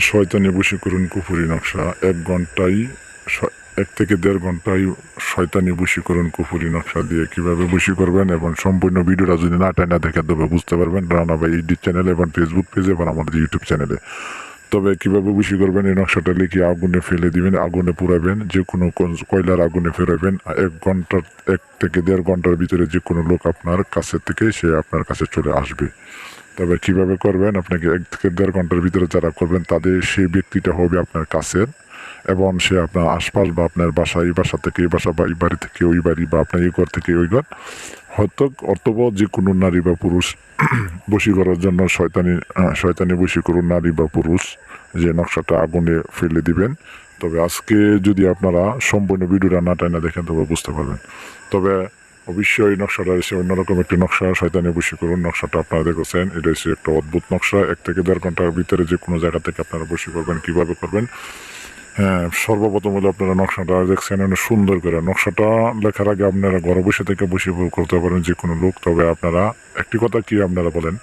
শয়তানি বশীকরণ কুফুরি নকশা। এক ঘন্টায় শ- এক থেকে দেড় ঘন্টায় শয়তানি বশীকরণ কুফুরি নকশা দিয়ে কীভাবে বশী করবেন এবং সম্পূর্ণ ভিডিওটা যদি না টাইনা দেখেন তবে বুঝতে পারবেন রানা ভাই ইউটিউব চ্যানেল এবং ফেসবুক পেজে এবং আমাদের ইউটিউব চ্যানেলে তবে কীভাবে বশী করবেন, এই নকশাটা লিখে আগুনে ফেলে দিবেন, আগুনে পুরাবেন যে কোন- কয়লার আগুনে ফেরাবেন। এক ঘণ্টার, এক থেকে দেড় ঘণ্টার ভিতরে যে কোনো লোক আপনার কাছে থেকে সে আপনার কাছে চলে আসবে। তবে কীভাবে করবেন? আপনাকে এক থেকে দেড় ঘণ্টার ভিতরে যারা করবেন, তাদের সেই ব্যক্তিটা হবে আপনার কাছের এবং সে আপনার আশপাশ বা আপনার বাসা, এই বাসা থেকে, এই বাসা বা এই বাড়ি থেকে, ওই বাড়ি বা আপনার এই ঘর থেকে, ওই ঘর। হয়তো অর্থব যে কোনো নারী বা পুরুষ বসি করার জন্য শয়তানি শয়তানি বসি করুন নারী বা পুরুষ যে নকশাটা আগুনে ফেলে দিবেন। তবে আজকে যদি আপনারা সম্পূর্ণ ভিডিওটা না টাইনা দেখেন, তবে বুঝতে পারবেন। তবে অবশ্যই নকশাটা এসে অন্যরকম একটি নকশা, শয়তানি বসে করুন। নকশাটা আপনারা দেখেছেন, এটা হচ্ছে একটা অদ্ভুত নকশা। এক থেকে দেড় ঘণ্টার ভিতরে যে কোনো জায়গা থেকে আপনারা বসে করবেন, কীভাবে করবেন। হ্যাঁ সর্বপ্রথম হলে আপনারা নকশাটা দেখছেন, অনেক সুন্দর করে। নকশাটা লেখার আগে আপনারা ঘরে বসে থেকে বসে করতে পারেন যে কোনো লোক। তবে আপনারা, একটি কথা কি আপনারা বলেন,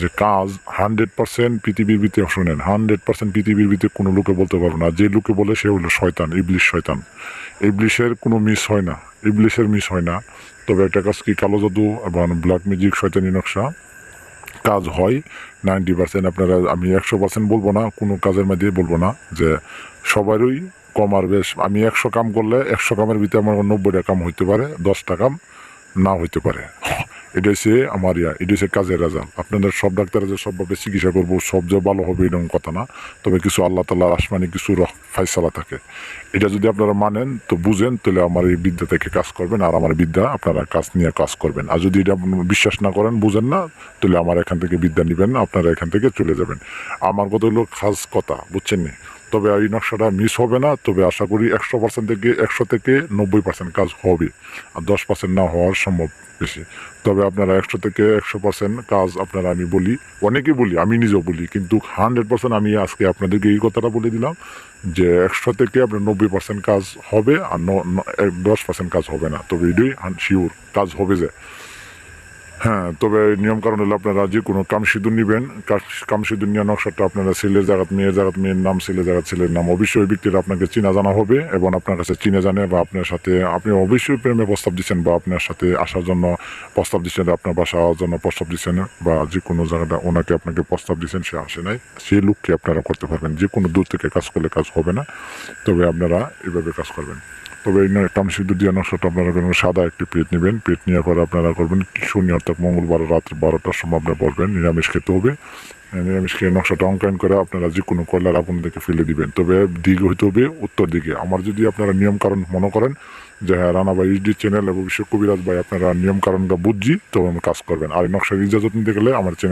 যে কাজ হান্ড্রেড পার্সেন্ট পৃথিবীর ভিতরে, শুনেন, হান্ড্রেড পার্সেন্ট পৃথিবীর ভিতরে কোনো লোকে বলতে পারবে না। যে লোকে বলে সে হলো শয়তান, ইবলিশ শয়তান। ইবলিশের কোনো মিস হয় না, ইবলিশের মিস হয় না। তবে একটা কাজ কি কালো জাদু এবং ব্ল্যাক মিউজিক শয়তানি নকশা। কাজ হয় নাইনটি পার্সেন্ট আপনারা, আমি একশো পার্সেন্ট বলব না, কোনো কাজের মাধ্যমে বলব না যে সবারই কম আর বেশ। আমি একশো কাম করলে একশো কামের ভিতরে আমার নব্বইটা কাম হইতে পারে, দশটা কাম না হইতে পারে। এটা হচ্ছে আমার ইয়া এটা হচ্ছে কাজের রেজাল্ট আপনাদের সব ডাক্তার যে সবভাবে চিকিৎসা করব, সব যে ভালো হবে এরকম কথা না। তবে কিছু আল্লাহ তাল্লাহ আসমানি কিছু রহ ফাইসালা থাকে। এটা যদি আপনারা মানেন, তো বুঝেন, তাহলে আমার এই বিদ্যা থেকে কাজ করবেন, আর আমার বিদ্যা আপনারা কাজ নিয়ে কাজ করবেন। আর যদি এটা বিশ্বাস না করেন, বুঝেন না, তাহলে আমার এখান থেকে বিদ্যা নেবেন না, আপনারা এখান থেকে চলে যাবেন। আমার কথা হলো খাস কথা, বুঝছেন নি? তবে এই নকশাটা মিস হবে না, তবে আশা করি একশো পার্সেন্ট থেকে একশো থেকে নব্বই পার্সেন্ট কাজ হবে আর দশ পার্সেন্ট না হওয়ার সম্ভব বেশি। তবে আপনারা একশো থেকে একশো পার্সেন্ট কাজ আপনারা আমি বলি, অনেকেই বলি, আমি নিজেও বলি, কিন্তু হান্ড্রেড পার্সেন্ট আমি আজকে আপনাদেরকে এই কথাটা বলে দিলাম যে একশো থেকে আপনার নব্বই পার্সেন্ট কাজ হবে আর দশ পার্সেন্ট কাজ হবে না। তবে এটাই শিওর কাজ হবে যে। হ্যাঁ তবে নিয়ম কারণ হলো আপনারা যে কোনো কাম সিঁদুর নেবেন। কাম সিঁদুর নিয়ে নকশাটা আপনারা ছেলের জায়গাত, মেয়ের জায়গাত, মেয়ের নাম, ছেলের জায়গাত, ছেলের নাম। অবশ্যই ব্যক্তির আপনাকে চিনা জানা হবে এবং আপনার কাছে চিনে জানে বা আপনার সাথে, আপনি অবশ্যই প্রেমে প্রস্তাব দিচ্ছেন বা আপনার সাথে আসার জন্য প্রস্তাব দিচ্ছেন আপনার বাসা আসার জন্য প্রস্তাব দিচ্ছেন বা যে কোনো জায়গাটা ওনাকে আপনাকে প্রস্তাব দিচ্ছেন, সে আসে নাই সেই লুককে আপনারা করতে পারবেন। যে কোনো দূর থেকে কাজ করলে কাজ হবে না। তবে আপনারা এভাবে কাজ করবেন। তবে এই কাম সিদ্ধ দিয়ে নকশাটা আপনারা করবেন সাদা একটি পেট নেবেন, পেট নেওয়ার পরে আপনারা করবেন শনি অর্থাৎ মঙ্গলবার রাত্রি বারোটার সময় আপনারা বলবেন নিরামিষ খেতে হবে। নিরামিষ খেয়ে নকশাটা অঙ্কায়ন করে আপনারা যে কোনো কয়লার আগুন থেকে ফেলে দিবেন। তবে দিকে হইতে হবে উত্তর দিকে। আমার যদি আপনারা নিয়ম কারণ মনে করেন যে হ্যাঁ রানা ভাই ইউডি চ্যানেল এবং বিশ্ব কবিরাজ ভাই আপনারা নিয়ম কারণটা বুঝছি তো কাজ করবেন। আর নকশার ইজাজত নিতে গেলে আমার চ্যানেল